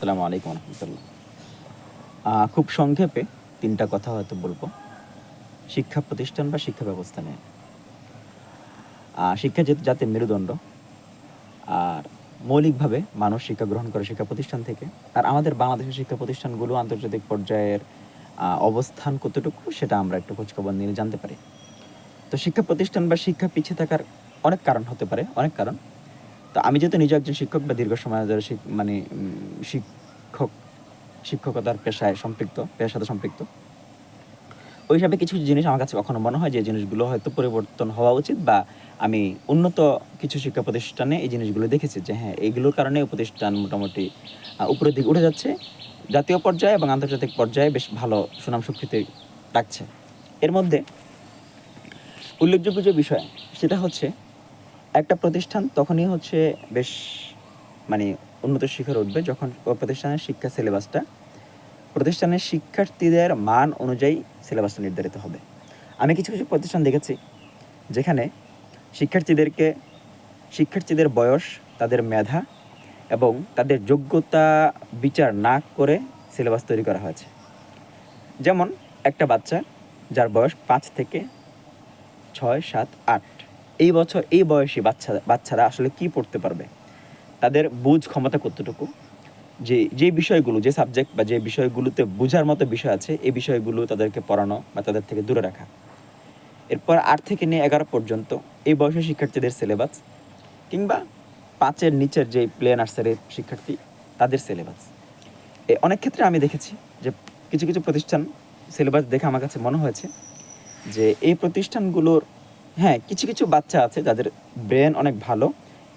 আসসালামু আলাইকুম রহমতুল্লাহ। খুব সংক্ষেপে তিনটা কথা হয়তো বলব। শিক্ষা প্রতিষ্ঠান বা শিক্ষা ব্যবস্থা নিয়ে। শিক্ষা যেহেতু জাতীয় মেরুদণ্ড, আর মৌলিকভাবে মানুষ শিক্ষা গ্রহণ করে শিক্ষা প্রতিষ্ঠান থেকে, আর আমাদের বাংলাদেশের শিক্ষা প্রতিষ্ঠানগুলো আন্তর্জাতিক পর্যায়ের অবস্থান কতটুকু সেটা আমরা একটু খোঁজখবর নিয়ে জানতে পারি। তো শিক্ষা প্রতিষ্ঠান বা শিক্ষা পিছিয়ে থাকার অনেক কারণ হতে পারে, অনেক কারণ। তো আমি যেহেতু নিজে একজন শিক্ষক বা দীর্ঘ সময় ধরে মানে শিক্ষক, শিক্ষকতার পেশায় সম্পৃক্ত, পেশার সাথে সম্পৃক্ত। ওই হিসাবে কিছু কিছু জিনিস আমার কাছে কখনো মনে হয় যে জিনিসগুলো হয়তো পরিবর্তন হওয়া উচিত বা আমি উন্নত কিছু শিক্ষা প্রতিষ্ঠানে এই জিনিসগুলো দেখেছি যে হ্যাঁ এইগুলোর কারণে প্রতিষ্ঠান মোটামুটি উপরের দিকে উঠে যাচ্ছে। জাতীয় পর্যায়ে এবং আন্তর্জাতিক পর্যায়ে বেশ ভালো সুনাম সুখ্যাতি রাখছে। এর মধ্যে উল্লেখযোগ্য যে বিষয়, সেটা হচ্ছে একটা প্রতিষ্ঠান তখনই হচ্ছে বেশ মানে উন্নত শিখরে উঠবে যখন প্রতিষ্ঠানের শিক্ষা সিলেবাসটা, প্রতিষ্ঠানের শিক্ষার্থীদের মান অনুযায়ী সিলেবাসটা নির্ধারিত হবে। আমি কিছু কিছু প্রতিষ্ঠান দেখেছি যেখানে শিক্ষার্থীদেরকে, শিক্ষার্থীদের বয়স, তাদের মেধা এবং তাদের যোগ্যতা বিচার না করে সিলেবাস তৈরি করা হয়েছে। যেমন একটা বাচ্চা যার বয়স পাঁচ থেকে ছয়, সাত, আট। এই বছর এই বয়সী বাচ্চা বাচ্চারা আসলে কি পড়তে পারবে? তাদের বুঝ ক্ষমতা কতটুকু? যে যে বিষয়গুলো, যে সাবজেক্ট বা যে বিষয়গুলোতে বোঝার মতো বিষয় আছে, এই বিষয়গুলো তাদেরকে পড়ানো বা তাদের থেকে দূরে রাখা। এরপর আট থেকে নিয়ে এগারো পর্যন্ত এই বয়সের শিক্ষার্থীদের সিলেবাস কিংবা পাঁচের নিচের যে প্লে নার্সারির শিক্ষার্থী, তাদের সিলেবাস এ, অনেক ক্ষেত্রে আমি দেখেছি যে কিছু কিছু প্রতিষ্ঠান সিলেবাস দেখে আমার কাছে মনে হয়েছে যে, এই প্রতিষ্ঠানগুলোর হ্যাঁ কিছু কিছু বাচ্চা আছে যাদের ব্রেন অনেক ভালো,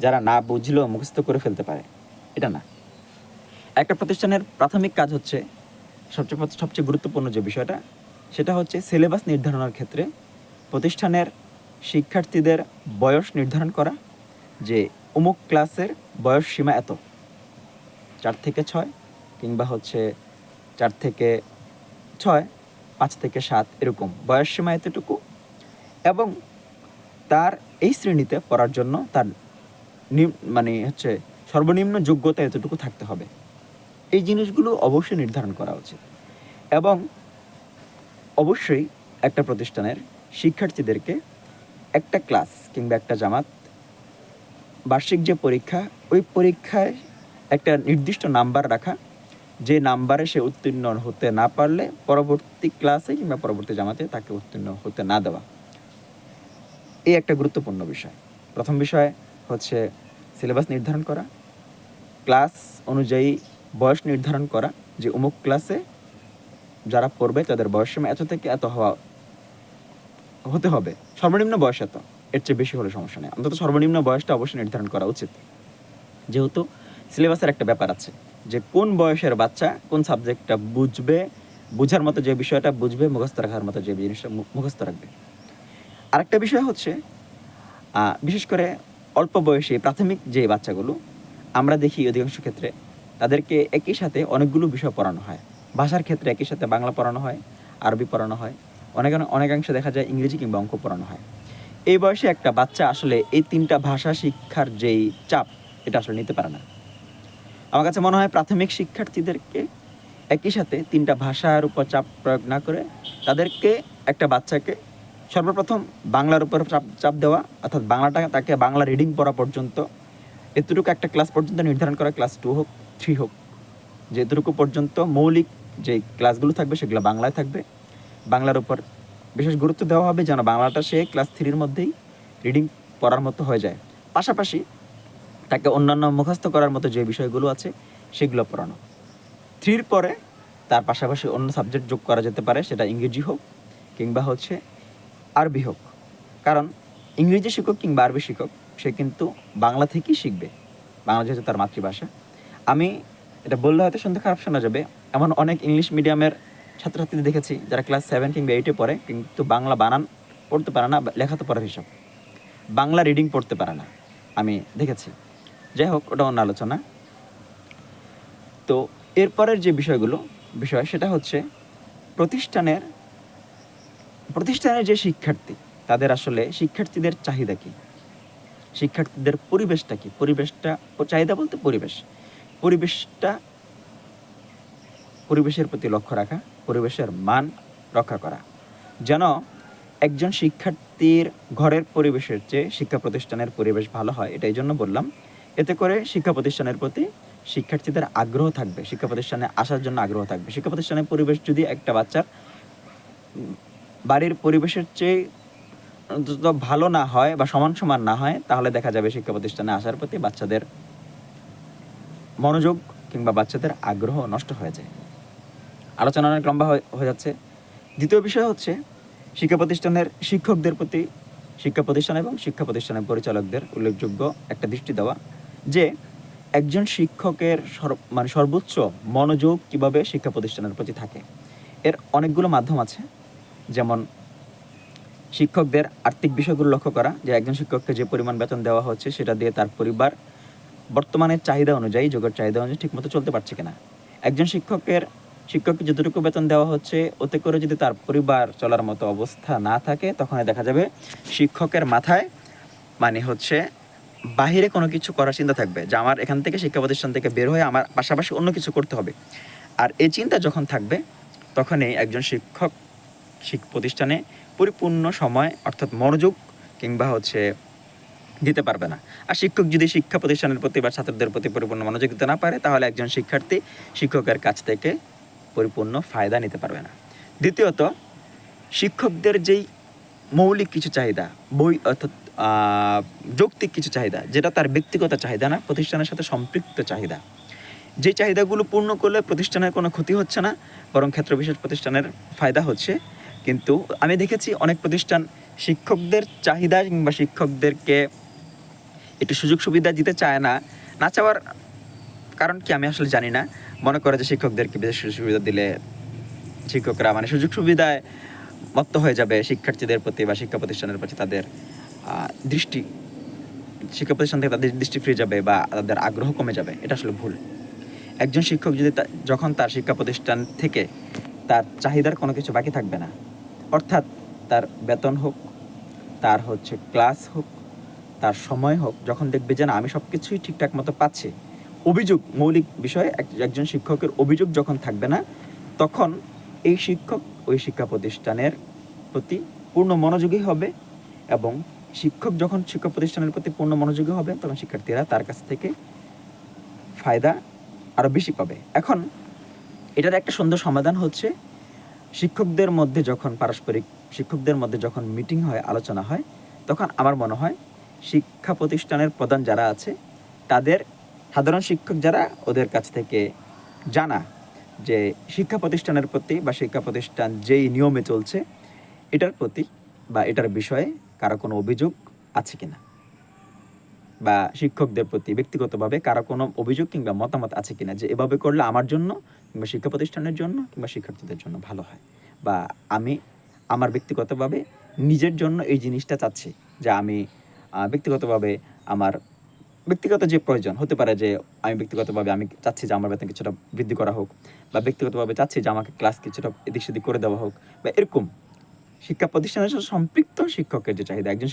যারা না বুঝলেও মুখস্থ করে ফেলতে পারে। এটা না। একটা প্রতিষ্ঠানের প্রাথমিক কাজ হচ্ছে, সবচেয়ে সবচেয়ে গুরুত্বপূর্ণ যে বিষয়টা, সেটা হচ্ছে সিলেবাস নির্ধারণের ক্ষেত্রে প্রতিষ্ঠানের শিক্ষার্থীদের বয়স নির্ধারণ করা, যে অমুক ক্লাসের বয়স সীমা এত। চার থেকে ছয়, কিংবা হচ্ছে চার থেকে ছয়, পাঁচ থেকে সাত, এরকম। বয়স সীমা এতটুকু। এবং তার এই শ্রেণীতে পড়ার জন্য তার মানে হচ্ছে সর্বনিম্ন যোগ্যতা এতটুকু থাকতে হবে। এই জিনিসগুলো অবশ্যই নির্ধারণ করা উচিত। এবং অবশ্যই একটা প্রতিষ্ঠানের শিক্ষার্থীদেরকে একটা ক্লাস কিংবা একটা জামাত, বার্ষিক যে পরীক্ষা, ওই পরীক্ষায় একটা নির্দিষ্ট নাম্বার রাখা, যে নাম্বারে সে উত্তীর্ণ হতে না পারলে পরবর্তী ক্লাসে কিংবা পরবর্তী জামাতে তাকে উত্তীর্ণ হতে না দেওয়া। এই একটা গুরুত্বপূর্ণ বিষয়। প্রথম বিষয় হচ্ছে সিলেবাস নির্ধারণ করা ক্লাস অনুযায়ী বয়স নির্ধারণ করা, যে অমুক ক্লাসে যারা পড়বে তাদের বয়স এত থেকে এত হওয়া, হতে হবে। সর্বনিম্ন বয়স এত, এর চেয়ে বেশি হলে সমস্যা নেই। অন্তত সর্বনিম্ন বয়সটা অবশ্যই নির্ধারণ করা উচিত। যেহেতু সিলেবাসের একটা ব্যাপার আছে, যে কোন বয়সের বাচ্চা কোন সাবজেক্টটা বুঝবে, বুঝার মতো যে বিষয়টা বুঝবে, মুখস্থ রাখার মতো যে জিনিসটা মুখস্থ রাখবে। আরেকটা বিষয় হচ্ছে বিশেষ করে অল্প বয়সে প্রাথমিক যে বাচ্চাগুলো, আমরা দেখি অধিকাংশ ক্ষেত্রে তাদেরকে একই সাথে অনেকগুলো বিষয় পড়ানো হয়। ভাষার ক্ষেত্রে একই সাথে বাংলা পড়ানো হয়, আরবি পড়ানো হয়, অনেক অনেকাংশে দেখা যায় ইংরেজি কিংবা অঙ্ক পড়ানো হয়। এই বয়সে একটা বাচ্চা আসলে এই তিনটা ভাষা শিক্ষার যেই চাপ, এটা আসলে নিতে পারে না। আমার কাছে মনে হয় প্রাথমিক শিক্ষার্থীদেরকে একই সাথে তিনটা ভাষার উপর চাপ প্রয়োগ না করে তাদেরকে একটা বাচ্চাকে সর্বপ্রথম বাংলার উপর চাপ চাপ দেওয়া, অর্থাৎ বাংলাটা তাকে বাংলা রিডিং পড়া পর্যন্ত, এতটুকু একটা ক্লাস পর্যন্ত নির্ধারণ করা ক্লাস টু হোক থ্রি হোক। যে এতটুকু পর্যন্ত মৌলিক যে ক্লাসগুলো থাকবে সেগুলো বাংলায় থাকবে। বাংলার উপর বিশেষ গুরুত্ব দেওয়া হবে যেন বাংলাটা সে ক্লাস থ্রির মধ্যেই রিডিং পড়ার মতো হয়ে যায়। পাশাপাশি তাকে অন্যান্য মুখস্থ করার মতো যে বিষয়গুলো আছে, সেগুলো পড়ানো। থ্রির পরে তার পাশাপাশি অন্য সাবজেক্ট যোগ করা যেতে পারে, সেটা ইংরেজি হোক কিংবা হচ্ছে আরবি হোক, কারণ ইংরেজি শিক্ষক কিংবা আরবি শিক্ষক, সে কিন্তু বাংলা থেকেই শিখবে। বাংলা যেহেতু তার মাতৃভাষা। আমি এটা বললে হয়তো শুনতে খারাপ শোনা যাবে। এমন অনেক ইংলিশ মিডিয়ামের ছাত্রছাত্রীদের দেখেছি, যারা ক্লাস সেভেন কিংবা এইটে পড়ে, কিন্তু বাংলা বানান, পড়তে পারে না বা লেখাতে পড়ার হিসাব বাংলা রিডিং পড়তে পারে না, আমি দেখেছি। যাই হোক, ওটা অন্য আলোচনা। তো এরপরের যে বিষয়গুলো, বিষয় সেটা হচ্ছে প্রতিষ্ঠানের প্রতিষ্ঠানের যে শিক্ষার্থী, তাদের আসলে শিক্ষার্থীদের চাহিদা কি? শিক্ষার্থীদের পরিবেশটা কি? পরিবেশটা, চাহিদা বলতে পরিবেশ। পরিবেশটা, পরিবেশের প্রতি লক্ষ্য রাখা, পরিবেশের মান রক্ষা করা। যেন একজন শিক্ষার্থীর ঘরের পরিবেশের চেয়ে শিক্ষা প্রতিষ্ঠানের পরিবেশ ভালো হয় এটা এই জন্য বললাম। এতে করে শিক্ষা প্রতিষ্ঠানের প্রতি শিক্ষার্থীদের আগ্রহ থাকবে, শিক্ষা প্রতিষ্ঠানে আসার জন্য আগ্রহ থাকবে। শিক্ষা প্রতিষ্ঠানের পরিবেশ যদি একটা বাচ্চার বাড়ির পরিবেশের চেয়ে অন্তত ভালো না হয় বা সমান সমান না হয়, তাহলে দেখা যাবে শিক্ষা প্রতিষ্ঠানে আসার প্রতি বাচ্চাদের মনোযোগ কিংবা বাচ্চাদের আগ্রহ নষ্ট হয়ে যায়। আলোচনা অনেক লম্বা হয়ে- যাচ্ছে। দ্বিতীয় বিষয় হচ্ছে শিক্ষা প্রতিষ্ঠানের শিক্ষকদের প্রতি শিক্ষা প্রতিষ্ঠান এবং শিক্ষা প্রতিষ্ঠানের পরিচালকদের উল্লেখযোগ্য একটা দৃষ্টি দেওয়া যে একজন শিক্ষকের মানে সর্বোচ্চ মনোযোগ কীভাবে শিক্ষা প্রতিষ্ঠানের প্রতি থাকে, এর অনেকগুলো মাধ্যম আছে। যেমন শিক্ষকদের আর্থিক বিষয়গুলো লক্ষ্য করা, যে একজন শিক্ষককে যে পরিমাণ বেতন দেওয়া হচ্ছে সেটা দিয়ে তার পরিবার বর্তমানের চাহিদা অনুযায়ী যোগের চাহিদা অনুযায়ী ঠিকমতো চলতে পারছে কিনা। একজন শিক্ষকের, শিক্ষককে যতটুকু বেতন দেওয়া হচ্ছে, ওতে করে যদি তার পরিবার চলার মতো অবস্থা না থাকে তখন দেখা যাবে শিক্ষকের মাথায় মানে হচ্ছে বাহিরে কোনো কিছু করার চিন্তা থাকবে, যে আমার এখান থেকে শিক্ষা প্রতিষ্ঠান থেকে বের হয়ে আমার পাশাপাশি অন্য কিছু করতে হবে। আর এই চিন্তা যখন থাকবে, তখনই একজন শিক্ষক শিক্ষা প্রতিষ্ঠানে পরিপূর্ণ সময়, অর্থাৎ মনোযোগ কিংবা হচ্ছে দিতে পারবে না। আর শিক্ষক যদি শিক্ষা প্রতিষ্ঠানের প্রতি বা ছাত্রদের প্রতি পরিপূর্ণ মনোযোগ দিতে না পারে, তাহলে একজন শিক্ষার্থী শিক্ষকের কাছ থেকে পরিপূর্ণ ফায়দা নিতে পারবে না। দ্বিতীয়ত, শিক্ষকদের যেই মৌলিক কিছু চাহিদা, বই অর্থাৎ যৌক্তিক কিছু চাহিদা, যেটা তার ব্যক্তিগত চাহিদা না, প্রতিষ্ঠানের সাথে সম্পৃক্ত চাহিদা যে চাহিদাগুলো পূর্ণ করলে প্রতিষ্ঠানের কোনো ক্ষতি হচ্ছে না, বরং ক্ষেত্র বিশেষ প্রতিষ্ঠানের ফায়দা হচ্ছে কিন্তু আমি দেখেছি অনেক প্রতিষ্ঠান শিক্ষকদের চাহিদা কিংবা শিক্ষকদেরকে একটু সুযোগ সুবিধা দিতে চায় না না চাওয়ার কারণ কি আমি আসলে জানি না। মনে করে যে শিক্ষকদেরকে বেশি সুযোগ সুবিধা দিলে শিক্ষকরা মানে সুযোগ সুবিধায় মত্ত হয়ে যাবে শিক্ষার্থীদের প্রতি বা শিক্ষা প্রতিষ্ঠানের প্রতি তাদের দৃষ্টি, শিক্ষা প্রতিষ্ঠান থেকে তাদের দৃষ্টি ফিরে যাবে বা তাদের আগ্রহ কমে যাবে, এটা আসলে ভুল। একজন শিক্ষক যদি যখন তার শিক্ষা প্রতিষ্ঠান থেকে তার চাহিদার কোনো কিছু বাকি থাকবে না অর্থাৎ তার বেতন হোক, তার হচ্ছে ক্লাস হোক, তার সময় হোক, যখন দেখবে যে না, আমি সব কিছুই ঠিকঠাক মতো পাচ্ছি, অভিযোগ, মৌলিক বিষয়ে এক- একজন শিক্ষকের অভিযোগ যখন থাকবে না, তখন এই শিক্ষক ওই শিক্ষা প্রতিষ্ঠানের প্রতি পূর্ণ মনোযোগী হবে এবং শিক্ষক যখন শিক্ষা প্রতিষ্ঠানের প্রতি পূর্ণ মনোযোগী হবে, তখন শিক্ষার্থীরা তার কাছ থেকে ফায়দা আরও বেশি পাবে। এখন এটার একটা সুন্দর সমাধান হচ্ছে শিক্ষকদের মধ্যে যখন পারস্পরিক, শিক্ষকদের মধ্যে যখন মিটিং হয়, আলোচনা হয়, তখন আমার মনে হয় শিক্ষা প্রতিষ্ঠানের প্রধান যারা আছে, তাদের সাধারণ শিক্ষক যারা, ওদের কাছ থেকে জানা যে শিক্ষা প্রতিষ্ঠানের প্রতি বা শিক্ষা প্রতিষ্ঠান যেই নিয়মে চলছে, এটার প্রতি বা এটার বিষয়ে কারও কোনো অভিযোগ আছে কিনা? বা শিক্ষকদের প্রতি, ব্যক্তিগতভাবে কারও কোনো অভিযোগ কিংবা মতামত আছে কিনা যে এভাবে করলে আমার জন্য কিংবা শিক্ষা প্রতিষ্ঠানের জন্য কিংবা শিক্ষার্থীদের জন্য ভালো হয়। বা আমি আমার ব্যক্তিগতভাবে নিজের জন্য এই জিনিসটা চাচ্ছি যে আমি ব্যক্তিগতভাবে আমার ব্যক্তিগত যে প্রয়োজন, হতে পারে যে আমি ব্যক্তিগতভাবে আমি চাচ্ছি যে আমার বেতন কিছুটা বৃদ্ধি করা হোক বা ব্যক্তিগতভাবে চাচ্ছি যে আমাকে ক্লাস কিছুটা এদিক সেদিক করে দেওয়া হোক বা এরকম। শিক্ষা প্রতিষ্ঠানের সাথে সম্পৃক্ত শিক্ষকের যে চাহিদা, একজন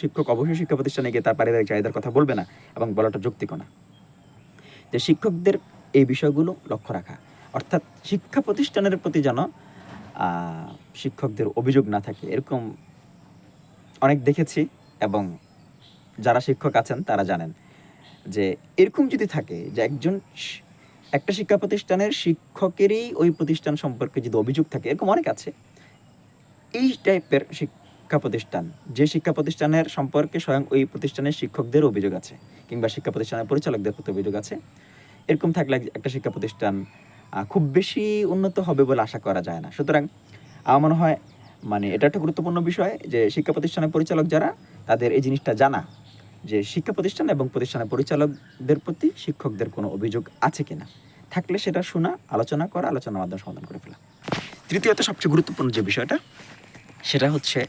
শিক্ষক অবশ্যই শিক্ষা প্রতিষ্ঠানে গিয়ে তার পারিবারিক চাহিদার কথা বলবে না এবং বলাটা যৌক্তিকও না। যে শিক্ষকদের এই বিষয়গুলো লক্ষ্য রাখা। অর্থাৎ শিক্ষা প্রতিষ্ঠানের প্রতি যেন শিক্ষকদের অভিযোগ না থাকে, এরকম অনেক দেখেছি এবং যারা শিক্ষক আছেন তারা জানেন যে এরকম যদি থাকে যে একজন একটা শিক্ষা প্রতিষ্ঠানের শিক্ষকেরই ওই প্রতিষ্ঠান সম্পর্কে যদি অভিযোগ থাকে, এরকম অনেক আছে। এই টাইপের শিক্ষা প্রতিষ্ঠান, যে শিক্ষা প্রতিষ্ঠানের সম্পর্কে স্বয়ং ওই প্রতিষ্ঠানের শিক্ষকদের অভিযোগ আছে কিংবা শিক্ষা প্রতিষ্ঠানের পরিচালকদের প্রতি অভিযোগ আছে, এরকম থাকলে একটা শিক্ষা প্রতিষ্ঠান খুব বেশি উন্নত হবে বলে আশা করা যায় না। সুতরাং আমার মনে হয় মানে এটা একটা গুরুত্বপূর্ণ বিষয় যে শিক্ষা প্রতিষ্ঠানের পরিচালক যারা, তাদের এই জিনিসটা জানা যে শিক্ষা প্রতিষ্ঠান এবং প্রতিষ্ঠানের পরিচালকদের প্রতি শিক্ষকদের কোনো অভিযোগ আছে কিনা। থাকলে সেটা শোনা, আলোচনা করা, আলোচনার মাধ্যমে সমাধান করে ফেলা। তৃতীয়ত সবচেয়ে গুরুত্বপূর্ণ যে বিষয়টা, সেটা হচ্ছে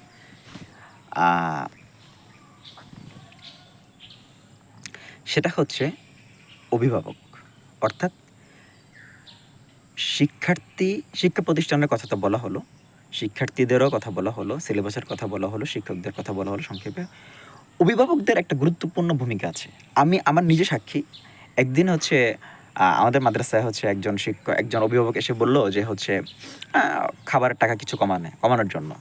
সেটা হচ্ছে অভিভাবক। অর্থাৎ শিক্ষার্থী, শিক্ষা প্রতিষ্ঠানের কথা তো বলা হলো। শিক্ষার্থীদেরও কথা বলা হলো, সিলেবাসের কথা বলা হলো, শিক্ষকদের কথা বলা হলো সংক্ষেপে। অভিভাবকদের একটা গুরুত্বপূর্ণ ভূমিকা আছে। আমি আমার নিজে সাক্ষী। একদিন হচ্ছে আমাদের মাদ্রাসায় হচ্ছে একজন শিক্ষক, একজন অভিভাবক এসে বলল যে হচ্ছে খাবারের টাকা কিছু কমানে, কমানোর জন্য।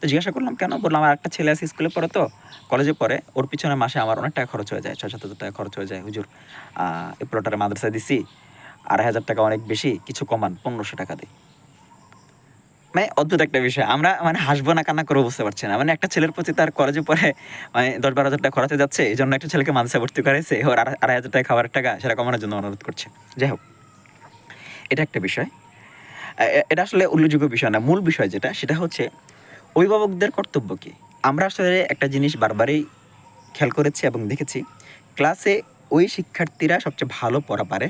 তো জিজ্ঞাসা করলাম, কেন? বললাম, আমার একটা ছেলে আছে স্কুলে পড়ে তো, কলেজে পড়ে। ওর পিছনে মাসে আমার অনেক টাকা খরচ হয়ে যায়, ছয় সাত হাজার টাকা খরচ হয়ে যায়। হুজুর এই পুরোটারে মাদ্রাসায় দিছি। আড়াই হাজার টাকা অনেক বেশি, কিছু কমান, পনেরোশো টাকা দিই। মানে অদ্ভুত একটা বিষয়। আমরা মানে হাসবো না, কান্না করে বুঝতে পারছি না। মানে একটা ছেলের প্রতি তার কলেজে পড়ে মানে দশ বারো হাজার টাকা খরচে যাচ্ছে, এই জন্য একটা ছেলেকে মাদ্রাসা ভর্তি করাইছে ওর আড়াই হাজার টাকা খাবারের টাকা সেটা কমানোর জন্য অনুরোধ করছে। যাই হোক, এটা একটা বিষয়। এটা আসলে উল্লেখযোগ্য বিষয় না। মূল বিষয় যেটা, সেটা হচ্ছে অভিভাবকদের কর্তব্য কি? আমরা আসলে একটা জিনিস বারবারই খেয়াল করেছি এবং দেখেছি, ক্লাসে ওই শিক্ষার্থীরা সবচেয়ে ভালো পড়া পারে।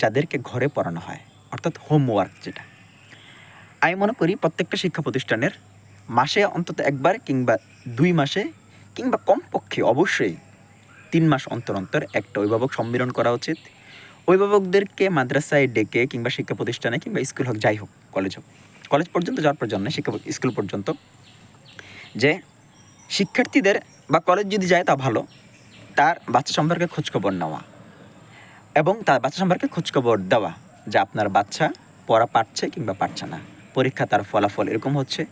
যাদেরকে ঘরে পড়ানো হয়, অর্থাৎ হোমওয়ার্ক যেটা। আমি মনে করি প্রত্যেকটা শিক্ষা প্রতিষ্ঠানের মাসে অন্তত একবার কিংবা দুই মাসে কিংবা কমপক্ষে অবশ্যই তিন মাস অন্তর অন্তর একটা অভিভাবক সম্মিলন করা উচিত। অভিভাবকদেরকে মাদ্রাসায় ডেকে কিংবা শিক্ষা প্রতিষ্ঠানে কিংবা স্কুল হোক, যাই হোক কলেজ হোক কলেজ পর্যন্ত যাওয়ার প্রয়োজন নেই, শিক্ষা স্কুল পর্যন্ত। যে শিক্ষার্থীদের বা কলেজ যদি যায় তা ভালো, তার বাচ্চা সম্পর্কে খোঁজখবর নেওয়া এবং তার বাচ্চা সম্পর্কে খোঁজখবর দেওয়া, যে আপনার বাচ্চা পড়া পারছে কিংবা পারছে না। পরীক্ষা তার ফলাফল এরকম হচ্ছে।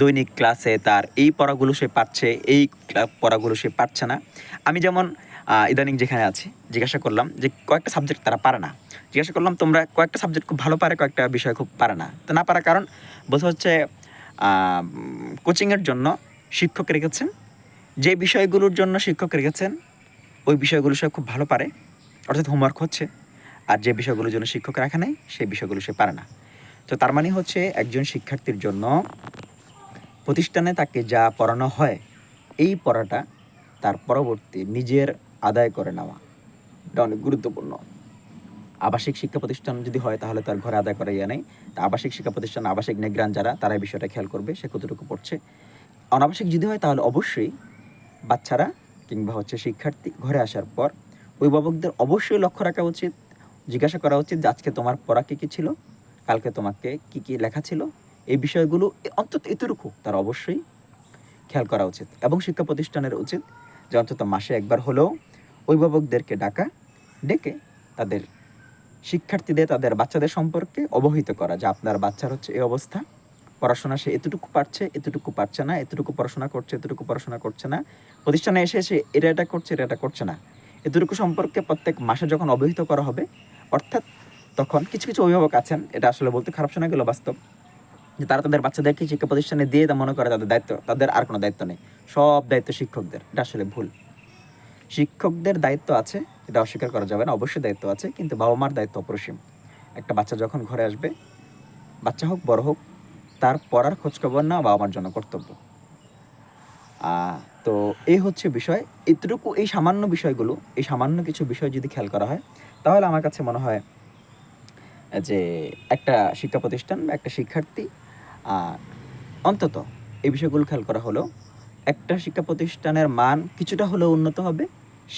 দৈনিক ক্লাসে তার এই পড়াগুলো সে পারছে, এই পড়াগুলো সে পারছে না। আমি যেমন ইদানিং যেখানে আছি, জিজ্ঞাসা করলাম যে কয়েকটা সাবজেক্ট তারা পারে না। জিজ্ঞাসা করলাম, তোমরা কয়েকটা সাবজেক্ট খুব ভালো পারে, কয়েকটা বিষয় খুব পারে না? তো না পারার কারণ বোঝা হচ্ছে কোচিংয়ের জন্য শিক্ষক রেখেছেন। যে বিষয়গুলোর জন্য শিক্ষক রেখেছেন, ওই বিষয়গুলো সে খুব ভালো পারে। অর্থাৎ হোমওয়ার্ক হচ্ছে, আর যে বিষয়গুলোর জন্য শিক্ষক রাখা নেই, সেই বিষয়গুলো সে পারে না। তো তার মানে হচ্ছে একজন শিক্ষার্থীর জন্য প্রতিষ্ঠানে তাকে যা পড়ানো হয়, এই পড়াটা তার পরবর্তী নিজের আদায় করে নেওয়া। এটা অনেক গুরুত্বপূর্ণ। আবাসিক শিক্ষা প্রতিষ্ঠান যদি হয়, তাহলে তার ঘরে আদায় করা ইয়ে নেই। তা আবাসিক শিক্ষা প্রতিষ্ঠান, আবাসিক নেগ্রান যারা, তারা এই বিষয়টা খেয়াল করবে, সে কতটুকু পড়ছে। অনাবাসিক যদি হয়, তাহলে অবশ্যই বাচ্চারা কিংবা হচ্ছে শিক্ষার্থী ঘরে আসার পর অভিভাবকদের অবশ্যই লক্ষ্য রাখা উচিত। জিজ্ঞাসা করা উচিত যে আজকে তোমার পড়া কী কী ছিল? কালকে তোমাকে কি কি লেখা ছিল? এই বিষয়গুলো অন্তত এতটুকু তার অবশ্যই খেয়াল করা উচিত এবং শিক্ষা প্রতিষ্ঠানের উচিত যে অন্তত মাসে একবার হলেও অভিভাবকদেরকে ডাকা, ডেকে তাদের শিক্ষার্থীদের, তাদের বাচ্চাদের সম্পর্কে অবহিত করা যে আপনার বাচ্চার হচ্ছে এই অবস্থা। পড়াশোনা সে এতটুকু পারছে এতটুকু পারছে না, এতটুকু পড়াশোনা করছে, এতটুকু পড়াশোনা করছে না। প্রতিষ্ঠানে এসে এসে এটা এটা করছে, এটা এটা করছে না। এতটুকু সম্পর্কে প্রত্যেক মাসে যখন অবহিত করা হবে, অর্থাৎ তখন কিছু কিছু অভিভাবক আছেন, এটা আসলে বলতে খারাপ শোনা গেল বাস্তব, যে তারা তাদের বাচ্চাদেরকে শিক্ষা প্রতিষ্ঠানে দিয়ে মনে করে তাদের দায়িত্ব, তাদের আর কোনো দায়িত্ব নেই। সব দায়িত্ব শিক্ষকদের, এটা আসলে ভুল। শিক্ষকদের দায়িত্ব আছে, এটা অস্বীকার করা যাবে না, অবশ্যই দায়িত্ব আছে, কিন্তু বাবা মার দায়িত্ব অপরিসীম। একটা বাচ্চা যখন ঘরে আসবে, বাচ্চা হোক, বড় হোক, তার পড়ার খোঁজখবর না বাবা মার জন্য কর্তব্য। তো এই হচ্ছে বিষয়। এতটুকু এই সামান্য বিষয়গুলো, এই সামান্য কিছু বিষয় যদি খেয়াল করা হয়, তাহলে আমার কাছে মনে হয় যে একটা শিক্ষা প্রতিষ্ঠান বা একটা শিক্ষার্থী অন্তত এই বিষয়গুলো খেয়াল করা হলো। একটা শিক্ষা প্রতিষ্ঠানের মান কিছুটা হলেও উন্নত হবে,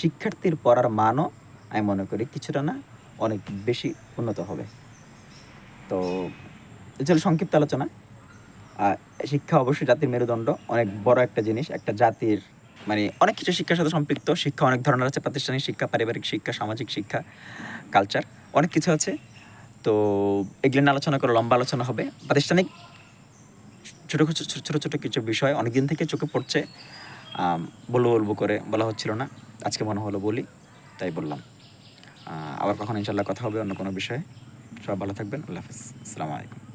শিক্ষার্থীর পড়ার মানও আমি মনে করি কিছুটা না, অনেক বেশি উন্নত হবে। তো এটা সংক্ষিপ্ত আলোচনা। শিক্ষা অবশ্যই জাতির মেরুদণ্ড, অনেক বড় একটা জিনিস, একটা জাতির মানে অনেক কিছু শিক্ষার সাথে সম্পৃক্ত, শিক্ষা অনেক ধরনের আছে, প্রাতিষ্ঠানিক শিক্ষা, পারিবারিক শিক্ষা, সামাজিক শিক্ষা কালচার অনেক কিছু আছে। তো এগুলো নিয়ে আলোচনা করে লম্বা আলোচনা হবে। প্রাতিষ্ঠানিক ছোটো ছোটো ছোটো ছোটো কিছু বিষয় অনেকদিন থেকে চোখে পড়ছে বলব বলব করে বলা হচ্ছিল না। আজকে মনে হলো বলি, তাই বললাম। আবার কখন ইনশাল্লাহ কথা হবে অন্য কোনো বিষয়ে। সবাই ভালো থাকবেন, আল্লাহ হাফিজ। আসসালামু আলাইকুম।